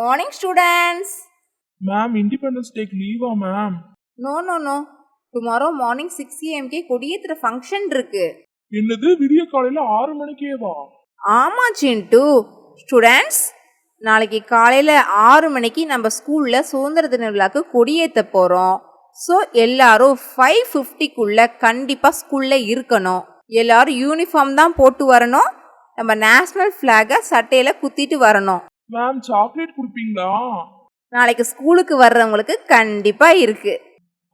Morning students ma'am independence டேக்கு லீவா ma'am no no no tomorrow morning six AMK கொடியேற்றுற function இருக்கு. என்னது? விடிய காலையில ஆறு மணிக்கேவா? ஆமா சிண்டு. ஸ்டூடெண்ட்ஸ் நாளைக்கு காலையில் ஆறு மணிக்கு நம்ம ஸ்கூலில் சுதந்திர தின விழாக்கு கொடியேற்ற போகிறோம் ஸோ எல்லாரும் ஃபைவ் ஃபிஃப்டிக்குள்ளே கண்டிப்பாக ஸ்கூலில் இருக்கணும். எல்லாரும் யூனிஃபார்ம் தான் போட்டு வரணும். நம்ம நேஷ்னல் ஃப்ளாகை சட்டையில் குத்திட்டு வரணும். மேம் சாக்லேட் கொடுப்பீங்களா? நாளைக்கு ஸ்கூலுக்கு வர்றவங்களுக்கு கண்டிப்பாக இருக்குது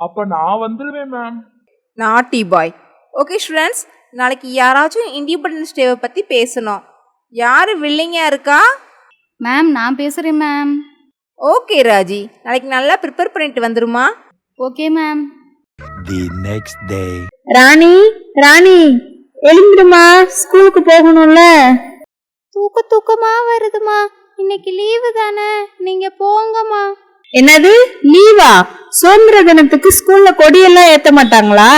அப்ப நான் வந்துடுவேன் மேம் நாட்டி பாய் ஓகே ஸ்டூடெண்ட்ஸ் நாளைக்கு யாராச்சும் இண்டிபெண்டன்ஸ் டேவை பற்றி பேசணும். யார் வில்லிங்கா இருக்கா? மேம் நான் பேசுகிறேன் மேம் ஓகே ராஜி. நாளைக்கு நல்லா ப்ரிப்பேர் பண்ணிட்டு வந்துருமா? Okay ma'am the next day. Rani Rani எழுந்துடுமா ஸ்கூலுக்கு போகணும்ல. தூக்க தூக்கமா வருதுமா? இன்னைக்கு லீவு தானே? நீங்க போங்கம்மா. என்னது? லீவா சுதந்திர தினத்துக்கு ஸ்கூல்ல கொடியெல்லாம் ஏத்த மாட்டாங்களா?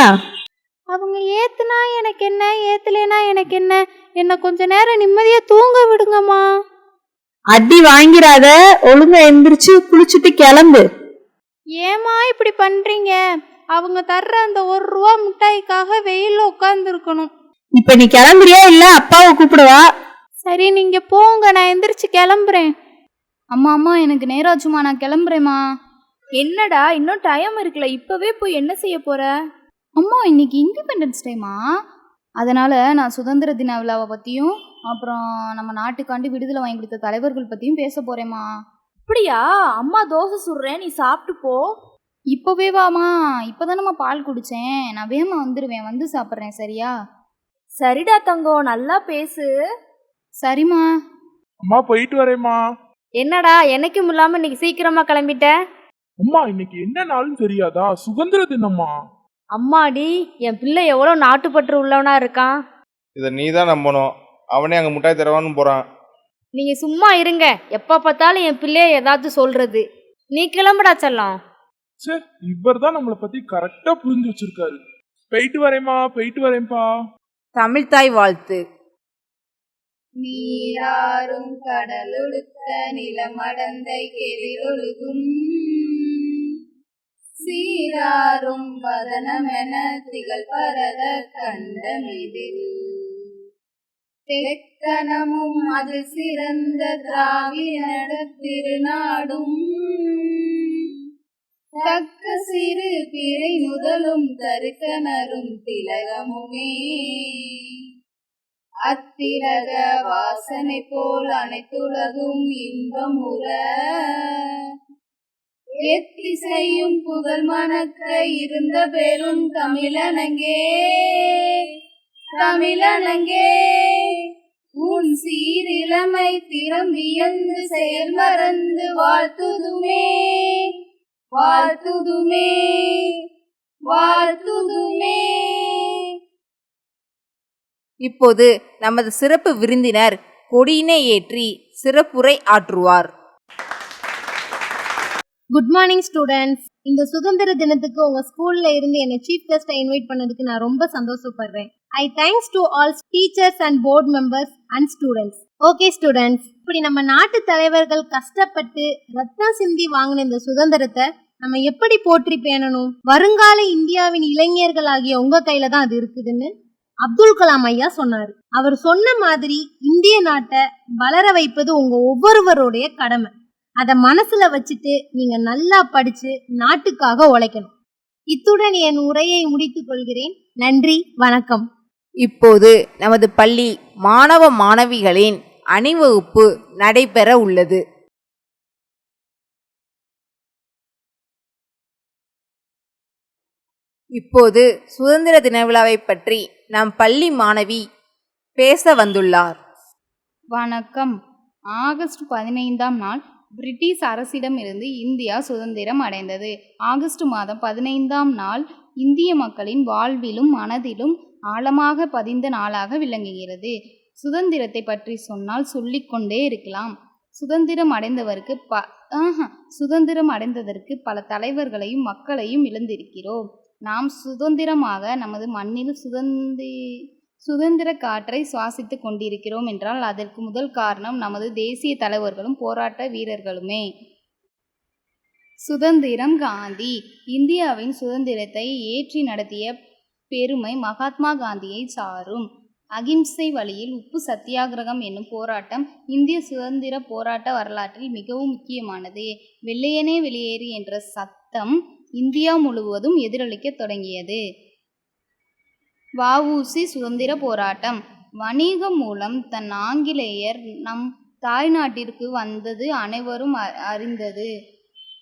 அவங்க ஏத்துனா எனக்கு என்ன? ஏத்தலைனா எனக்கு என்ன? என்ன கொஞ்ச நேரம் நிம்மதியா தூங்க விடுங்கம்மா. அடி வாங்கிறாத ஒழுங்கா எந்திரிச்சு குளிச்சுட்டு கிளம்பு. ஏமா இப்படி பண்றீங்க? அவங்க தர்ற அந்த ஒரு ரூபா மிட்டாய்க்காக வெயில்ல உட்கார்ந்து இருக்கணும் இப்ப நீ கிளம்புறியா இல்ல அப்பாவை கூப்பிடுவா? சரி நீங்க போங்க நான் எந்திரிச்சு கிளம்புறேன். அம்மா அம்மா எனக்கு நேராச்சுமா நான் கிளம்புறேம்மா. என்னடா இன்னும் டைம் இருக்குல்ல இப்பவே போய் என்ன செய்ய போற? அம்மா இன்னைக்கு இண்டிபெண்டன்ஸ் டேமா அதனால நான் சுதந்திர தின விழாவை பற்றியும் அப்புறம் நம்ம நாட்டுக்காண்டி விடுதலை வாங்கி கொடுத்த தலைவர்கள் பற்றியும் பேச போகிறேம்மா அப்படியா? அம்மா தோசை சுடுறேன் நீ சாப்பிட்டு போ. இப்போவே வாமா இப்போ பால் குடித்தேன் நான் வேகமா வந்துடுவேன் வந்து சாப்பிட்றேன் சரியா? சரிடா தங்கம் நல்லா பேசு. சரிம்மா. அம்மா போயிட்டு வரேம்மா. என்னடா என்னைக்கும் இல்லாம இன்னைக்கு சீக்கிரமா கிளம்பிட்ட? அம்மா இன்னைக்கு என்ன நாள்னு தெரியாதா? சுதந்திர தினம்மா. அம்மாடி என் பிள்ளை எவ்வளவு நாட்டுப்பற்று உள்ளவனா இருக்கான்? இதை நீ தான் நம்பணும். அவனே அங்கே முட்டாய் தரவான்னு போகிறான் நீங்க சும்மா இருங்க. எப்ப பார்த்தாலும் என் பிள்ளைய ஏதாச்சும் சொல்றது. நீ கிளம்புடா செல்லம். சே இவர் தான் நம்மளை பத்தி கரெக்டா புரிஞ்சு வச்சிருக்காரு. போயிட்டு வரேம்மா போயிட்டு வரேன்ப்பா. தமிழ் தாய் வாழ்த்து. நீராறும் கடலொடுக்க நிலமடந்தை கெதிரொழுகும் சீராறும் வதனமென திகழ் பரத கண்டமெதில். தெக்கனமும் அது சிறந்த திராவிட திருநாடும். தக்க சிறு பிறை முதலும் தருக்கனரும் திலகமுமே. அத்திலக வாசனை போல் அனைத்துலகும் இன்பமுற எத்திசையும் புகழ் மணக்க இருந்த பெரும் தமிழனங்கே. தமிழனங்கே உன் சீரிழமை திறம் வியந்து செயல் மறந்து வாழ்த்துதுமே. வாழ்த்துதுமே வாழ்த்துதுமே. இப்போது நமது சிறப்பு விருந்தினர் கொடியினை ஏற்றி சிறப்புரை ஆற்றுவார். குட் மார்னிங் ஸ்டூடெண்ட்ஸ் இந்த சுதந்திர தினத்துக்கு உங்க ஸ்கூல்ல இருந்து என்னை சீஃப் கெஸ்டா இன்வைட் பண்ணதுக்கு நான் ரொம்ப சந்தோஷப்படுறேன். I thanks to all teachers and board members and students okay students இப்படி நம்ம நாட்டு தலைவர்கள் கஷ்டப்பட்டு ரத்னா சிந்தி வாங்கின இந்த சுதந்திரத்தை நம்ம எப்படி போற்றி பேணணும்? வருங்கால இந்தியாவின் இளைஞர்கள் ஆகிய உங்க கையில தான் அது இருக்குதுன்னு அப்துல் கலாம் ஐயா சொன்னாரு. அவர் சொன்ன மாதிரி இந்திய நாட்டை வளர வைப்பது உங்க ஒவ்வொருவருடைய கடமை. அதை மனசுல வச்சுட்டு நீங்க நல்லா படிச்சு நாட்டுக்காக உழைக்கணும். இத்துடன் என் உரையை முடித்துக் கொள்கிறேன். நன்றி வணக்கம். இப்போது நமது பள்ளி மாணவ மாணவிகளின் அணிவகுப்பு நடைபெற உள்ளது. இப்போது சுதந்திர தின விழாவை பற்றி நம் பள்ளி மாணவி பேச வந்துள்ளார். வணக்கம். ஆகஸ்ட் பதினைந்தாம் நாள் பிரிட்டிஷ் அரசிடமிருந்து இந்தியா சுதந்திரம் அடைந்தது. ஆகஸ்ட் மாதம் பதினைந்தாம் நாள் இந்திய மக்களின் வாழ்விலும் மனதிலும் ஆழமாக பதிந்த நாளாக விளங்குகிறது. சுதந்திரத்தை பற்றி சொன்னால் சொல்லிக்கொண்டே இருக்கலாம். சுதந்திரம் அடைந்தவருக்கு ப சுதந்திரம் அடைந்ததற்கு பல தலைவர்களையும் மக்களையும் இழந்திருக்கிறோம். நாம் சுதந்திரமாக நமது மண்ணில் சுதந்தி சுதந்திர காற்றை சுவாசித்துக் கொண்டிருக்கிறோம் என்றால் அதற்கு முதல் காரணம் நமது தேசிய தலைவர்களும் போராட்ட வீரர்களுமே. சுதந்திரம் காந்தி. இந்தியாவின் சுதந்திரத்தை ஏற்றி நடத்திய பெருமை மகாத்மா காந்தியை சாரும். அகிம்சை வழியில் உப்பு சத்தியாகிரகம் என்னும் போராட்டம் இந்திய சுதந்திர போராட்ட வரலாற்றில் மிகவும் முக்கியமானது. வெள்ளையனே வெளியேறு என்ற சத்தம் இந்தியா முழுவதும் எதிரொலிக்கத் தொடங்கியது. வஉசி சுதந்திர போராட்டம். வணிகம் மூலம் தன் ஆங்கிலேயர் நம் தாய்நாட்டிற்கு வந்தது அனைவரும் அ- அறிந்தது.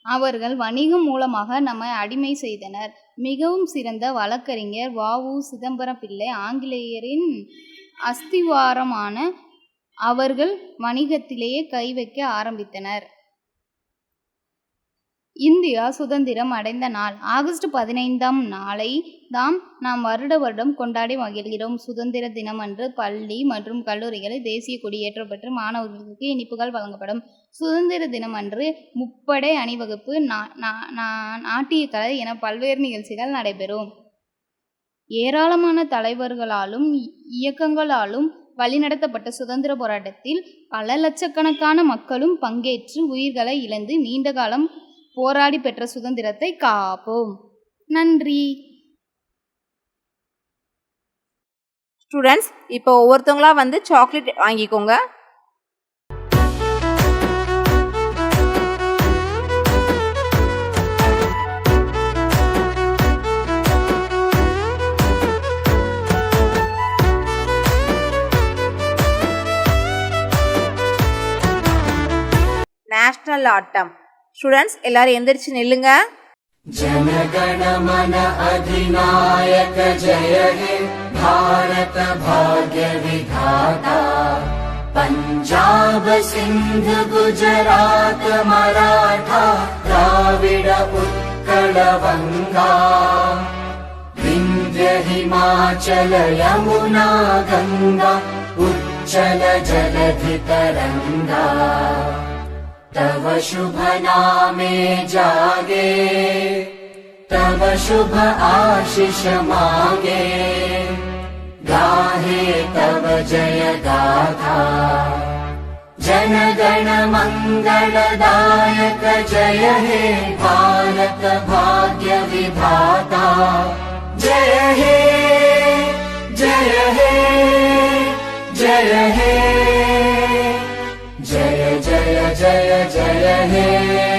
அவர்கள் வணிகம் மூலமாக நம்மை அடிமை செய்தனர். மிகவும் சிறந்த வழக்கறிஞர் வஉ சிதம்பரம் பிள்ளை ஆங்கிலேயரின் அஸ்திவாரமான அவர்கள் வணிகத்திலேயே கை வைக்க ஆரம்பித்தனர். இந்தியா சுதந்திரம் அடைந்த நாள். ஆகஸ்ட் பதினைந்தாம் நாளை தாம் நாம் வருட வருடம் கொண்டாடி மகிழ்கிறோம். சுதந்திர தினம் அன்று பள்ளி மற்றும் கல்லூரிகளில் தேசிய கொடியேற்றப்பட்டு மாணவர்களுக்கு இனிப்புகள் வழங்கப்படும். சுதந்திர தினம் அன்று முப்படை அணிவகுப்பு நா- நா- நா- என பல்வேறு நிகழ்ச்சிகள் நடைபெறும். ஏராளமான தலைவர்களாலும் இ- இயக்கங்களாலும் வழிநடத்தப்பட்ட சுதந்திர போராட்டத்தில் பல லட்சக்கணக்கான மக்களும் பங்கேற்று உயிர்களை இழந்து நீண்ட காலம் போராடி பெற்ற சுதந்திரத்தை காப்போம். நன்றி. ஸ்டூடெண்ட்ஸ் இப்போ ஒவ்வொருத்தவங்களா வந்து சாக்லேட் வாங்கிக்கோங்க. நேஷ்னல் ஆட்டம் ஸ்டூடெண்ட்ஸ் எல்லாரும் எந்திரிச்சு நில்லுங்க पञ्जाब सिन्ध गुजरात मराठा द्राविड उत्कल वङ्गा विन्ध्य हिमाचल यमुना गङ्गा उच्चल जलधि तरङ्गा तव शुभ नामे जागे तव शुभ आशिष मागे। गाहे तव जय गाथा जनगण मङ्गलदायक जय हे भारत भाग्य विधाता। जय हे जय हे जय हे जय जय हे